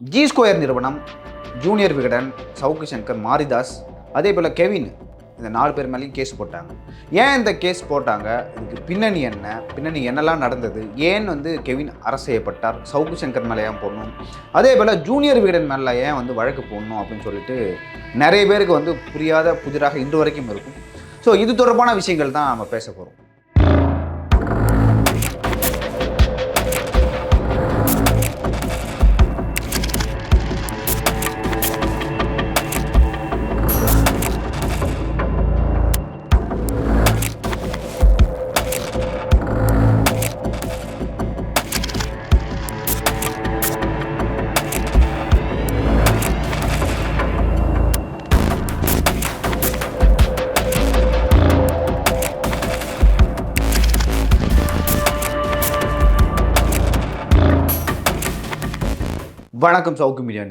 G square நிறுவனம் junior Vikatan Savukku Shankar Maridhas அதே போல் கெவின். இந்த நாலு பேர் மேலேயும் கேஸ் போட்டாங்க. ஏன் இந்த கேஸ் போட்டாங்க? இதுக்கு பின்னணி என்ன? பின்னணி என்னெல்லாம் நடந்தது? ஏன் வந்து கெவின் அரசு செய்யப்பட்டார்? சவுக்கு சங்கர் மேலே ஏன் போடணும்? அதே போல் ஜூனியர் விகடன் மேலே ஏன் வந்து வழக்கு போடணும் அப்படின்னு சொல்லிட்டு நிறைய பேருக்கு வந்து புரியாத புதிராக இன்று வரைக்கும் இருக்கும். ஸோ இது தொடர்பான விஷயங்கள் தான் நம்ம பேச போகிறோம் வணக்கம் சவுக்கு மீடியா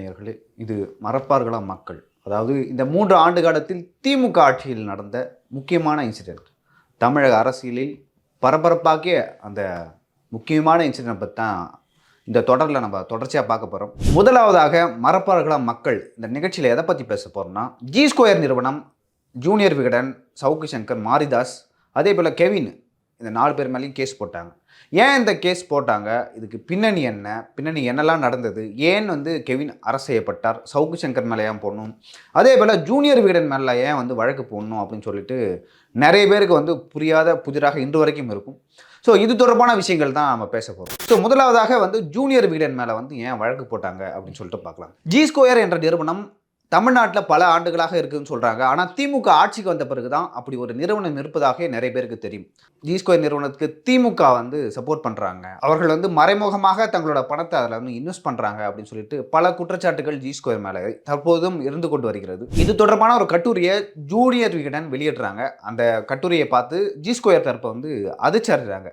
இது மறப்பார்களா மக்கள்? அதாவது இந்த மூன்று ஆண்டு காலத்தில் திமுக ஆட்சியில் நடந்த முக்கியமான இன்சிடென்ட் தமிழக அரசியலில் பரபரப்பாக்கிய அந்த முக்கியமான இன்சிடென்ட் பற்றி தான் இந்த தொடரில் நம்ம தொடர்ச்சியாக பார்க்க போகிறோம் முதலாவதாக மறப்பார்களா மக்கள்? இந்த நிகழ்ச்சியில் எதை பற்றி பேச போகிறோம்னா ஜி ஸ்கொயர் நிறுவனம் ஜூனியர் விகடன் சவுக்கு சங்கர் மாரிதாஸ் அதே போல் கெவின் இந்த நாலு பேர் மேலேயும் கேஸ் போட்டாங்க. ஏன் இந்த கேஸ் போட்டாங்க? இதுக்கு பின்னணி என்ன? பின்னணி என்னெல்லாம் நடந்தது? ஏன் வந்து கெவின் அரசு செய்யப்பட்டார்? சவுக்கு சங்கர் மேலே ஏன் போடணும்? அதே போல் ஜூனியர் வீடன் மேலே ஏன் வந்து வழக்கு போடணும் அப்படின்னு சொல்லிட்டு நிறைய பேருக்கு வந்து புரியாத புதிராக இன்று வரைக்கும் இருக்கும். ஸோ இது தொடர்பான விஷயங்கள் தான் நம்ம பேச போகிறோம் ஸோ முதலாவதாக வந்து ஜூனியர் வீடன் மேலே வந்து ஏன் வழக்கு போட்டாங்க அப்படின்னு சொல்லிட்டு பார்க்கலாம். ஜி ஸ்கொயர் என்ற நிறுவனம் தமிழ்நாட்டில் பல ஆண்டுகளாக இருக்குதுன்னு சொல்கிறாங்க ஆனால் திமுக ஆட்சிக்கு வந்த பிறகு தான் அப்படி ஒரு நிறுவனம் இருப்பதாக நிறைய பேருக்கு தெரியும். ஜி ஸ்கொயர் நிறுவனத்துக்கு திமுக வந்து சப்போர்ட் பண்ணுறாங்க அவர்கள் வந்து மறைமுகமாக தங்களோட பணத்தை அதில் வந்து இன்வெஸ்ட் பண்ணுறாங்க அப்படின்னு சொல்லிட்டு பல குற்றச்சாட்டுகள் ஜி ஸ்கொயர் மேலே தற்போதும் இருந்து கொண்டு வருகிறது. இது தொடர்பான ஒரு கட்டுரையை ஜூனியர் விகடன் வெளியிடுறாங்க. அந்த கட்டுரையை பார்த்து ஜி ஸ்கொயர் தரப்பை வந்து அதிர்ச்சிடுறாங்க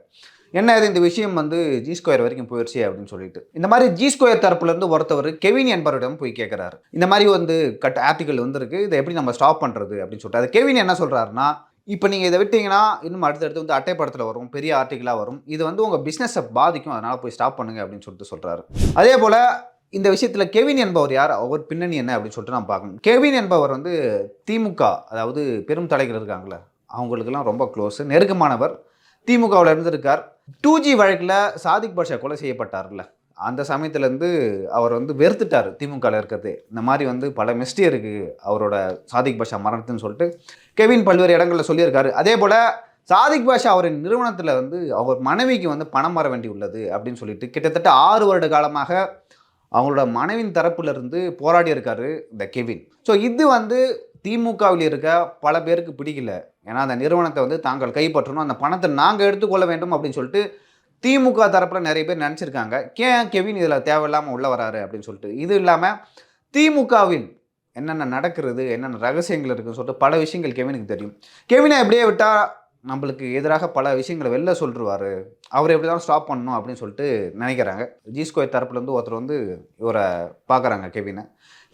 என்ன இது? இந்த விஷயம் வந்து ஜி ஸ்கொயர் வரைக்கும் போயிடுச்சு அப்படின்னு சொல்லிட்டு. இந்த மாதிரி ஜி ஸ்கொயர் தரப்புலேருந்து ஒருத்தவர் கெவின் என்பவரிடம் போய் கேட்குறாரு இந்த மாதிரி வந்து கட் ஆர்டிகல் வந்திருக்கு. இதை எப்படி நம்ம ஸ்டாப் பண்ணுறது அப்படின்னு சொல்லிட்டு. அது கெவின் என்ன சொல்கிறாருன்னா இப்போ நீங்கள் இதை விட்டீங்கன்னா இன்னும் அடுத்தடுத்து வந்து அட்டைப்படத்தில் வரும் பெரிய ஆர்டிகலாக வரும். இது வந்து உங்கள் பிஸ்னஸை பாதிக்கும். அதனால் போய் ஸ்டாப் பண்ணுங்க அப்படின்னு சொல்லிட்டு சொல்கிறாரு அதே போல் இந்த விஷயத்தில் கெவின் என்பவர் யார்? அவர் பின்னணி என்ன அப்படின்னு சொல்லிட்டு நான் பார்க்கணும். கெவின் என்பவர் வந்து திமுக அதாவது பெரும் தலைகள் இருக்காங்களே அவங்களுக்கெல்லாம் ரொம்ப க்ளோஸு நெருக்கமானவர். திமுகவில் இருந்திருக்கார். டூ ஜி வழக்கில் சாதிக் பாஷா கொலை செய்யப்பட்டார்ல. அந்த சமயத்துலேருந்து அவர் வந்து வெறுத்துட்டார் திமுகவில் இருக்கிறது. இந்த மாதிரி வந்து பல மிஸ்டே இருக்குது அவரோட சாதிக் பாஷா மரணத்துன்னு சொல்லிட்டு. கெவின் பல்வேறு இடங்களில் சொல்லியிருக்காரு. அதே போல் சாதிக் பாஷா அவரின் நிறுவனத்தில் வந்து அவர் மனைவிக்கு வந்து பணம் வர வேண்டி உள்ளது அப்படின்னு சொல்லிட்டு கிட்டத்தட்ட ஆறு வருட காலமாக அவங்களோட மனைவின் தரப்புலேருந்து போராடி இருக்காரு இந்த கெவின். ஸோ இது வந்து திமுகவில் இருக்க பல பேருக்கு பிடிக்கல. ஏன்னா அந்த நிறுவனத்தை வந்து தாங்கள் கைப்பற்றணும். அந்த பணத்தை நாங்கள் எடுத்துக்கொள்ள வேண்டும் அப்படின்னு சொல்லிட்டு திமுக தரப்பில் நிறைய பேர் நினச்சிருக்காங்க. ஏன் கெவின் இதில் தேவையில்லாமல் உள்ள வராரு அப்படின்னு சொல்லிட்டு. இது இல்லாமல் திமுகவில் என்னென்ன நடக்கிறது என்னென்ன ரகசியங்கள் இருக்குன்னு சொல்லிட்டு பல விஷயங்கள் கெவினுக்கு தெரியும். கெவினை எப்படியே விட்டால் நம்மளுக்கு எதிராக பல விஷயங்களை வெளில சொல்லிருவாரு. அவர் எப்படி தான் ஸ்டாப் பண்ணணும் அப்படின்னு சொல்லிட்டு நினைக்கிறாங்க. ஜிஸ்கோய் தரப்புலேருந்து ஒருத்தர் வந்து இவரை பார்க்குறாங்க கெவினை.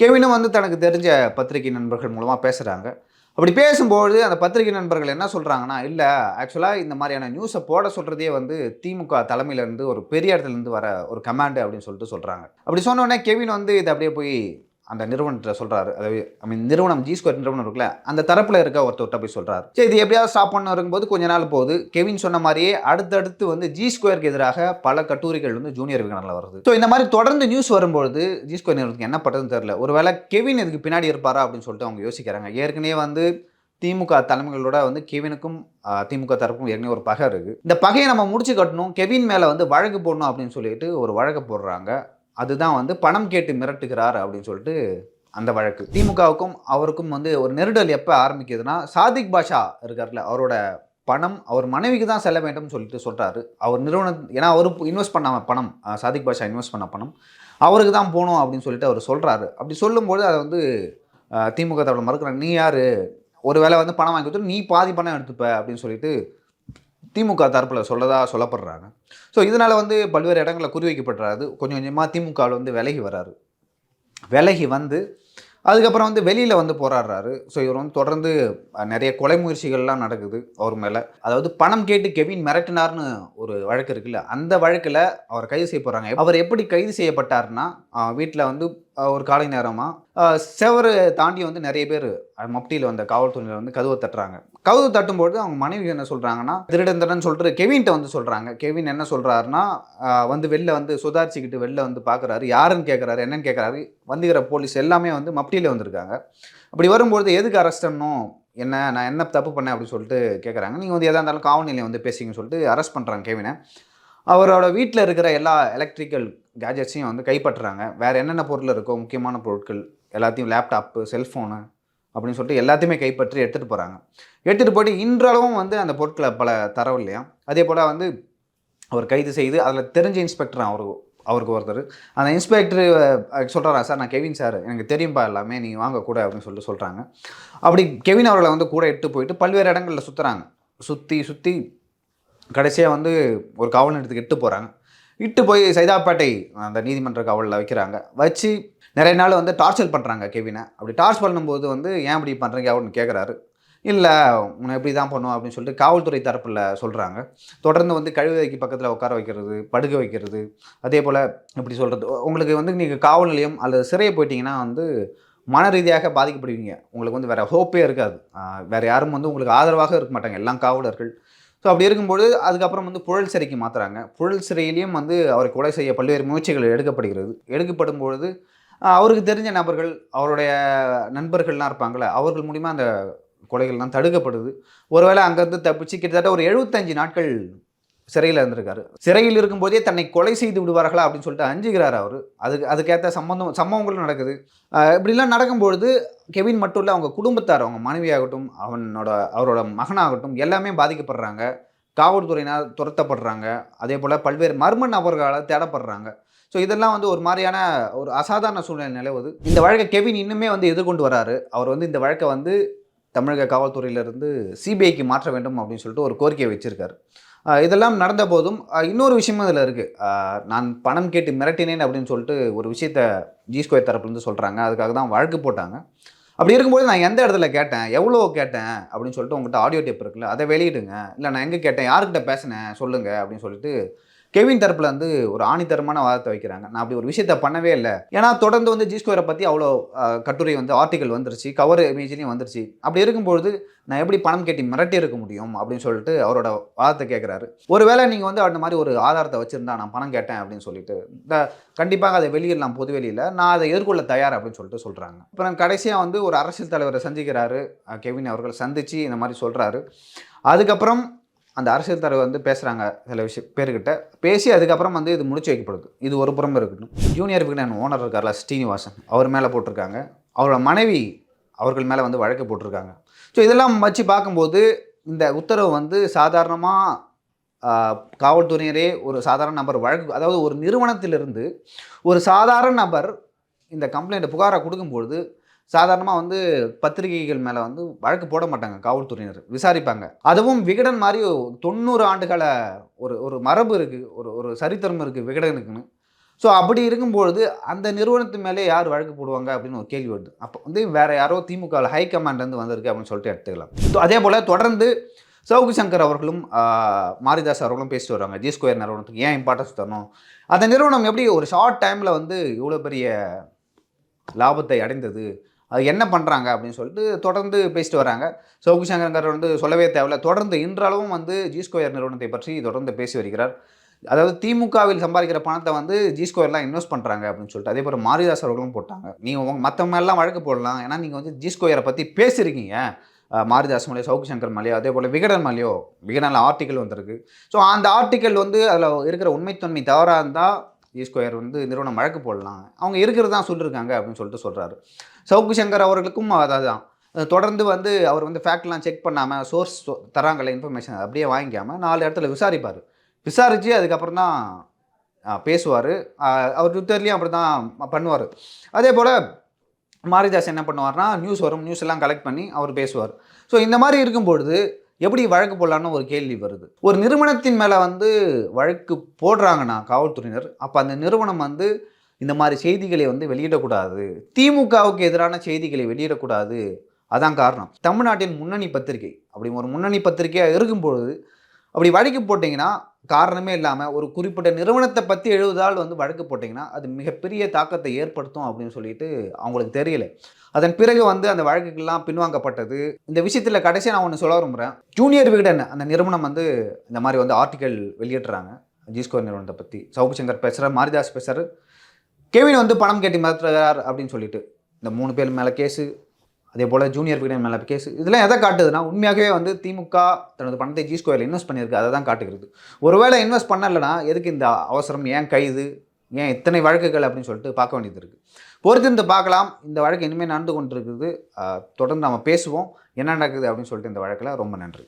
கெவினும் வந்து தனக்கு தெரிஞ்ச பத்திரிகை நண்பர்கள் மூலமாக பேசுகிறாங்க அப்படி பேசும்போது அந்த பத்திரிகை நண்பர்கள் என்ன சொல்கிறாங்கன்னா இல்லை ஆக்சுவலாக இந்த மாதிரியான நியூஸை போட சொல்கிறதே வந்து திமுக தலைமையிலேருந்து ஒரு பெரிய இடத்துலேருந்து வர ஒரு கமாண்டு அப்படின்னு சொல்லிட்டு சொல்கிறாங்க அப்படி சொன்னோடனே கெவின் வந்து இதை அப்படியே போய் அந்த நிறுவனத்தை சொல்கிறாரு அதாவது ஐ மீன் நிறுவனம் ஜி ஸ்கொயர் நிறுவனம் இருக்குல்ல அந்த தரப்பில் இருக்க ஒருத்தர்கிட்ட போய் சொல்கிறார் சரி இது எப்படியாவது ஸ்டாப் பண்ண இருக்கும்போது கொஞ்ச நாள் போகுது. கெவின் சொன்ன மாதிரியே அடுத்தடுத்து வந்து ஜி ஸ்கொயருக்கு எதிராக பல கட்டுரைகள் வந்து ஜூனியர் விகடனில் வருது. ஸோ இந்த மாதிரி தொடர்ந்து நியூஸ் வரும்பொழுது ஜி ஸ்கொயர் நிறுவனத்துக்கு என்ன பட்டதுன்னு தெரியல. ஒருவேளை கெவின் இதுக்கு பின்னாடி இருப்பாரா அப்படின்னு சொல்லிட்டு அவங்க யோசிக்கிறாங்க. ஏற்கனவே வந்து திமுக தலைமைகளோட வந்து கெவினுக்கும் திமுக தரப்புக்கும் ஏற்கனவே ஒரு பகை இருக்குது இந்த பகையை நம்ம முடிச்சு கட்டணும். கெவின் மேலே வந்து வழக்கு போடணும் அப்படின்னு சொல்லிட்டு ஒரு வழக்கு போடுறாங்க. அதுதான் வந்து பணம் கேட்டு மிரட்டுகிறார் அப்படின்னு சொல்லிட்டு அந்த வழக்கு. திமுகவுக்கும் அவருக்கும் வந்து ஒரு நெருடல் எப்போ ஆரம்பிக்குதுன்னா சாதிக் பாஷா இருக்கார்ல அவரோட பணம் அவர் மனைவிக்கு தான் செல்ல வேண்டும்னு சொல்லிட்டு சொல்கிறாரு அவர் நிறுவனம் ஏன்னா அவர் இன்வெஸ்ட் பண்ண பணம் சாதிக் பாஷா இன்வெஸ்ட் பண்ண பணம் அவருக்கு தான் போகணும் அப்படின்னு சொல்லிட்டு அவர் சொல்கிறாரு அப்படி சொல்லும்போது அதை வந்து திமுக தவிர மறுக்கிறாங்க நீ யார்? ஒரு வேளை வந்து பணம் வாங்கி கொடுத்து நீ பாதி பணம் எடுத்துப்ப அப்படின்னு சொல்லிட்டு திமுக தரப்பில் சொல்லதா சொல்லப்படுறாங்க. ஸோ இதனால் வந்து பல்வேறு இடங்களில் குறிவைக்கப்படுறாரு கொஞ்சம் கொஞ்சமாக திமுகவில் வந்து விலகி வராரு விலகி வந்து அதுக்கப்புறம் வந்து வெளியில் வந்து போராடுறாரு. ஸோ இவர் வந்து தொடர்ந்து நிறைய கொலை முயற்சிகள்லாம் நடக்குது அவர் மேலே. அதாவது பணம் கேட்டு கெவின் மிரட்டினார்னு ஒரு வழக்கு இருக்குல்ல அந்த வழக்கில் அவர் கைது செய்ய போகிறாங்க அவர் எப்படி கைது செய்யப்பட்டார்னா வீட்டில் வந்து ஒரு காலை நேரமாக செவரு தாண்டி வந்து நிறைய பேர் மப்டியில் வந்த காவல்துறையில் வந்து கதவை தட்டுறாங்க. கதவு தட்டும்போது அவங்க மனைவி என்ன சொல்கிறாங்கன்னா திருடன் திருடன் சொல்லிட்டு கெவின்ட்ட வந்து சொல்கிறாங்க கெவின் என்ன சொல்கிறாருன்னா வந்து வெளில வந்து சுதாரிச்சுக்கிட்டு வெளில வந்து பார்க்குறாரு யாருன்னு கேட்குறாரு என்னன்னு கேட்குறாரு வந்துக்கிற போலீஸ் எல்லாமே வந்து மப்டியில் வந்திருக்காங்க. அப்படி வரும்பொழுது எதுக்கு அரெஸ்ட் பண்ணணும்? என்ன நான் என்ன தப்பு பண்ணேன் அப்படின்னு சொல்லிட்டு கேட்குறாங்க நீங்கள் வந்து எதாக இருந்தாலும் காவல் நிலையம் வந்து பேசிங்கன்னு சொல்லிட்டு அரெஸ்ட் பண்ணுறாங்க கெவினை. அவரோட வீட்டில் இருக்கிற எல்லா எலக்ட்ரிக்கல் கேஜெட்ஸையும் வந்து கைப்பற்றுறாங்க. வேறு என்னென்ன பொருள் இருக்கோ முக்கியமான பொருட்கள் எல்லாத்தையும் லேப்டாப்பு செல்ஃபோனு அப்படின்னு சொல்லிட்டு எல்லாத்தையுமே கைப்பற்றி எடுத்துகிட்டு போகிறாங்க எடுத்துகிட்டு போயிட்டு இன்றளவும் வந்து அந்த பொருட்களை பல தரவில்லையா? அதே போல் வந்து அவர் கைது செய்து அதில் தெரிஞ்ச இன்ஸ்பெக்டர் அவருக்கு அவருக்கு ஒருத்தர். அந்த இன்ஸ்பெக்டர் சொல்கிறாரா சார் நான் கெவின் சார். எனக்கு தெரியும்பா எல்லாமே நீங்கள் வாங்க கூட அப்படின்னு சொல்லிட்டு சொல்கிறாங்க அப்படி கெவின் அவர்களை வந்து கூட எட்டு போயிட்டு பல்வேறு இடங்களில் சுற்றுறாங்க சுற்றி சுற்றி கடைசியாக வந்து ஒரு காவல் நிலையத்துக்கு இட்டு போகிறாங்க இட்டு போய் சைதாப்பேட்டை அந்த நீதிமன்ற காவலில் வைக்கிறாங்க. வச்சு நிறைய நாள் வந்து டார்ச்சர் பண்ணுறாங்க கெவினை. அப்படி டார்ச் பண்ணும்போது வந்து ஏன் இப்படி பண்ணுறீங்க அப்படின்னு கேட்குறாரு இல்லை உன்னை எப்படி தான் பண்ணும் அப்படின்னு சொல்லிட்டு காவல்துறை தரப்பில் சொல்கிறாங்க தொடர்ந்து வந்து கழிவுதைக்கு பக்கத்தில் உட்கார வைக்கிறது படுக்க வைக்கிறது. அதே போல் எப்படி சொல்கிறது உங்களுக்கு வந்து நீங்கள் காவல் நிலையம் அல்லது சிறையை போயிட்டீங்கன்னா வந்து மன ரீதியாக பாதிக்கப்படுவீங்க. உங்களுக்கு வந்து வேறு ஹோப்பே இருக்காது. வேறு யாரும் வந்து உங்களுக்கு ஆதரவாக இருக்க மாட்டாங்க. எல்லாம் காவலர்கள். ஸோ அப்படி இருக்கும்போது அதுக்கப்புறம் வந்து புழல் சிறைக்கு மாற்றுறாங்க புழல் சிறையிலையும் வந்து அவரை கொலை செய்ய பல்வேறு முயற்சிகள் எடுக்கப்படுகிறது. எடுக்கப்படும் பொழுது அவருக்கு தெரிஞ்ச நபர்கள் அவருடைய நண்பர்கள்லாம் இருப்பாங்களே அவர்கள் மூலிமா அந்த கொலைகள்லாம் தடுக்கப்படுது. ஒருவேளை அங்கேருந்து தப்பிச்சு கிட்டத்தட்ட ஒரு எழுபத்தஞ்சு நாட்கள் சிறையில் இருந்திருக்காரு. சிறையில் இருக்கும்போதே தன்னை கொலை செய்து விடுவார்களா அப்படின்னு சொல்லிட்டு அஞ்சுகிறார் அவர். அதுக்கு அதுக்கேற்ற சம்பந்தம் சம்பவங்களும் நடக்குது. இப்படிலாம் நடக்கும்பொழுது கெவின் மட்டும் இல்லை அவங்க குடும்பத்தார் அவங்க மனைவியாகட்டும் அவனோட அவரோட மகனாகட்டும் எல்லாமே பாதிக்கப்படுறாங்க. காவல்துறையினால் துரத்தப்படுறாங்க. அதே போல் பல்வேறு மர்ம நபர்களால் தேடப்படுறாங்க. ஸோ இதெல்லாம் வந்து ஒரு மாதிரியான ஒரு அசாதாரண சூழ்நிலை நிலவுது. இந்த வழக்கை கெவின் இன்னுமே வந்து எதிர்கொண்டு வராரு. அவர் வந்து இந்த வழக்கை வந்து தமிழக காவல்துறையிலிருந்து சிபிஐக்கு மாற்ற வேண்டும் அப்படின்னு சொல்லிட்டு ஒரு கோரிக்கையை வச்சுருக்காரு. இதெல்லாம் நடந்த போதும் இன்னொரு விஷயமும் இதில் இருக்குது நான் பணம் கேட்டு மிரட்டினேன் அப்படின்னு சொல்லிட்டு ஒரு விஷயத்த ஜி ஸ்கொயர் தரப்புலேருந்து சொல்கிறாங்க அதுக்காக தான் வழக்கு போட்டாங்க. அப்படி இருக்கும்போது நான் எந்த இடத்துல கேட்டேன்? எவ்வளோ கேட்டேன்? அப்படின்னு சொல்லிட்டு உங்கள்கிட்ட ஆடியோ டேப் இருக்குல்ல அதை வெளியிடுங்க. இல்லை நான் எங்கே கேட்டேன்? யார்கிட்ட பேசினேன்? சொல்லுங்கள் அப்படின்னு சொல்லிட்டு கெவின் தரப்பில் வந்து ஒரு ஆணித்தரமான வாதத்தை வைக்கிறாங்க. நான் அப்படி ஒரு விஷயத்த பண்ணவே இல்லை. ஏன்னா தொடர்ந்து வந்து ஜி ஸ்கொயரை பற்றி அவ்வளோ கட்டுரை வந்து ஆர்டிகல் வந்துருச்சு கவர் இமேஜ்லேயும் வந்துருச்சு. அப்படி இருக்கும்பொழுது நான் எப்படி பணம் கேட்டி மிரட்டி இருக்க முடியும்? அப்படின்னு சொல்லிட்டு அவரோட வாதத்தை கேட்குறாரு ஒருவேளை நீங்கள் வந்து அந்த மாதிரி ஒரு ஆதாரத்தை வச்சுருந்தா நான் பணம் கேட்டேன் அப்படின்னு சொல்லிட்டு இந்த கண்டிப்பாக அதை வெளியிடலாம் பொது வெளியில் நான் அதை எதிர்கொள்ள தயார் அப்படின்னு சொல்லிட்டு சொல்கிறாங்க அப்புறம் கடைசியாக வந்து ஒரு அரசியல் தலைவரை சந்திக்கிறாரு கெவின் அவர்கள் சந்தித்து இந்த மாதிரி சொல்கிறாரு அதுக்கப்புறம் அந்த அரசியல் தலைவர் வந்து பேசுகிறாங்க சில விஷயம் பேர்கிட்ட பேசி அதுக்கப்புறம் வந்து இது முடிச்சு வைக்கப்படுது. இது ஒரு புறம் இருக்கட்டும். ஜூனியர் விகடன் ஓனர் இருக்கார்ல ஸ்ரீனிவாசன். அவர் மேலே போட்டிருக்காங்க. அவரோட மனைவி அவர்கள் மேலே வந்து வழக்கு போட்டிருக்காங்க. ஸோ இதெல்லாம் வச்சு பார்க்கும்போது இந்த உத்தரவு வந்து சாதாரணமாக காவல்துறையினரே ஒரு சாதாரண நபர் வழக்கு அதாவது ஒரு நிறுவனத்திலிருந்து ஒரு சாதாரண நபர் இந்த கம்ப்ளைண்ட்டை புகாரை கொடுக்கும்பொழுது சாதாரணமாக வந்து பத்திரிகைகள் மேலே வந்து வழக்கு போட மாட்டாங்க காவல்துறையினர். விசாரிப்பாங்க. அதுவும் விகடன் மாதிரி தொண்ணூறு ஆண்டுகால ஒரு ஒரு மரபு இருக்குது ஒரு ஒரு சரித்திரம் இருக்குது விகடனுக்குன்னு. ஸோ அப்படி இருக்கும்பொழுது அந்த நிறுவனத்து மேலே யார் வழக்கு போடுவாங்க அப்படின்னு ஒரு கேள்வி வருது. அப்போ வந்து வேறு யாரோ திமுக ஹை கமாண்ட்லேருந்து வந்திருக்கு அப்படின்னு சொல்லிட்டு எடுத்துக்கலாம். ஸோ அதே போல் தொடர்ந்து சௌகி சங்கர் அவர்களும் மாரிதாஸ் அவர்களும் பேசிட்டு வராங்க ஜி ஸ்கொயர் நிறுவனத்துக்கு ஏன் இம்பார்ட்டன்ஸ் தரணும்? அந்த நிறுவனம் எப்படி ஒரு ஷார்ட் டைமில் வந்து இவ்வளோ பெரிய லாபத்தை அடைந்தது? அது என்ன பண்ணுறாங்க அப்படின்னு சொல்லிட்டு தொடர்ந்து பேசிட்டு வராங்க. சௌகி சங்கர் வந்து சொல்லவே தேவையில்ல. தொடர்ந்து இன்றளவும் வந்து ஜி ஸ்கொயர் நிறுவனத்தை பற்றி தொடர்ந்து பேசி வருகிறார். அதாவது திமுகவில் சம்பாதிக்கிற பணத்தை வந்து ஜி ஸ்கொயர்லாம் இன்வெஸ்ட் பண்ணுறாங்க அப்படின்னு சொல்லிட்டு அதே போல் மாரிதாஸ் அவர்களும் போட்டாங்க. நீங்கள் மற்ற எல்லாம் வழக்கு போடலாம். ஏன்னா நீங்கள் வந்து ஜி ஸ்கொயரை பற்றி பேசியிருக்கீங்க. மாரிதாஸ் மலையோ சவுக்கு சங்கர் மலையோ அதே போல் விகடன் மலையோ விகடனில் ஆர்டிக்கல் வந்திருக்கு. ஸோ அந்த ஆர்டிக்கல் வந்து அதில் இருக்கிற உண்மைத்தன்மை தவறாக இருந்தால் ஜி ஸ்கொயர் வந்து நிறுவனம் வழக்கு போடலாம். அவங்க இருக்கிறது தான் சொல்லியிருக்காங்க அப்படின்னு சொல்லிட்டு சொல்கிறாரு சவுக்கு சங்கர் அவர்களுக்கும் அதான் தொடர்ந்து வந்து அவர் வந்து ஃபேக்ட்லாம் செக் பண்ணாமல் சோர்ஸ் தராங்கல்ல இன்ஃபர்மேஷன் அப்படியே வாங்கிக்காமல் நாலு இடத்துல விசாரிப்பார். விசாரித்து அதுக்கப்புறம் தான் பேசுவார். அவர் ட்விட்டர்லேயும் அப்படி தான் பண்ணுவார். அதே போல் மாரிதாஸ் என்ன பண்ணுவார்னா நியூஸ் வரும். நியூஸ் எல்லாம் கலெக்ட் பண்ணி அவர் பேசுவார். ஸோ இந்த மாதிரி இருக்கும்பொழுது எப்படி வழக்கு போடலான்னு ஒரு கேள்வி வருது. ஒரு நிறுவனத்தின் மேலே வந்து வழக்கு போடுறாங்கன்னா காவல்துறையினர் அப்போ அந்த நிறுவனம் வந்து இந்த மாதிரி செய்திகளை வந்து வெளியிடக்கூடாது. திமுகவுக்கு எதிரான செய்திகளை வெளியிடக்கூடாது. அதான் காரணம். தமிழ்நாட்டின் முன்னணி பத்திரிகை அப்படி ஒரு முன்னணி பத்திரிகையாக இருக்கும்பொழுது அப்படி வழக்கு போட்டிங்கன்னா காரணமே இல்லாமல் ஒரு குறிப்பிட்ட நிறுவனத்தை பற்றி எழுதுதால் வந்து வழக்கு போட்டிங்கன்னா அது மிகப்பெரிய தாக்கத்தை ஏற்படுத்தும் அப்படின்னு சொல்லிட்டு அவங்களுக்கு தெரியல. அதன் பிறகு வந்து அந்த வழக்குகள்லாம் பின்வாங்கப்பட்டது. இந்த விஷயத்தில் கடைசியாக நான் ஒன்று சொல்ல விரும்புகிறேன் ஜூனியர் விகடன் அந்த நிறுவனம் வந்து இந்த மாதிரி வந்து ஆர்டிக்கல் வெளியிடுறாங்க. ஜிஸ்கோ நிறுவனத்தை பற்றி சவுக்கு பேசுகிறார் மாரிதாஸ் பேசுகிறார் கெவின் வந்து பணம் கேட்டி மாற்றுறார் அப்படின்னு சொல்லிட்டு. இந்த மூணு பேர் மேலே கேஸு அதே போல் ஜூனியர் விகடன் மேலே கேஸ் இதெல்லாம் எதை காட்டுதுன்னா உண்மையாகவே வந்து திமுக தனது பணத்தை ஜி ஸ்கொயரில் இன்வெஸ்ட் பண்ணியிருக்கு. அதை தான் காட்டுகிறது. ஒருவேளை இன்வெஸ்ட் பண்ணலைன்னா எதுக்கு இந்த அவசரம்? ஏன் கைது ஏன் இத்தனை வழக்குகள் அப்படின்னு சொல்லிட்டு பார்க்க வேண்டியது இருக்குது பொறுத்திருந்து பார்க்கலாம். இந்த வழக்கு இனிமேல் நடந்து கொண்டிருக்குது. இருக்குது தொடர்ந்து நம்ம பேசுவோம். என்ன நடக்குது அப்படின்னு சொல்லிட்டு இந்த வழக்கில் ரொம்ப நன்றி.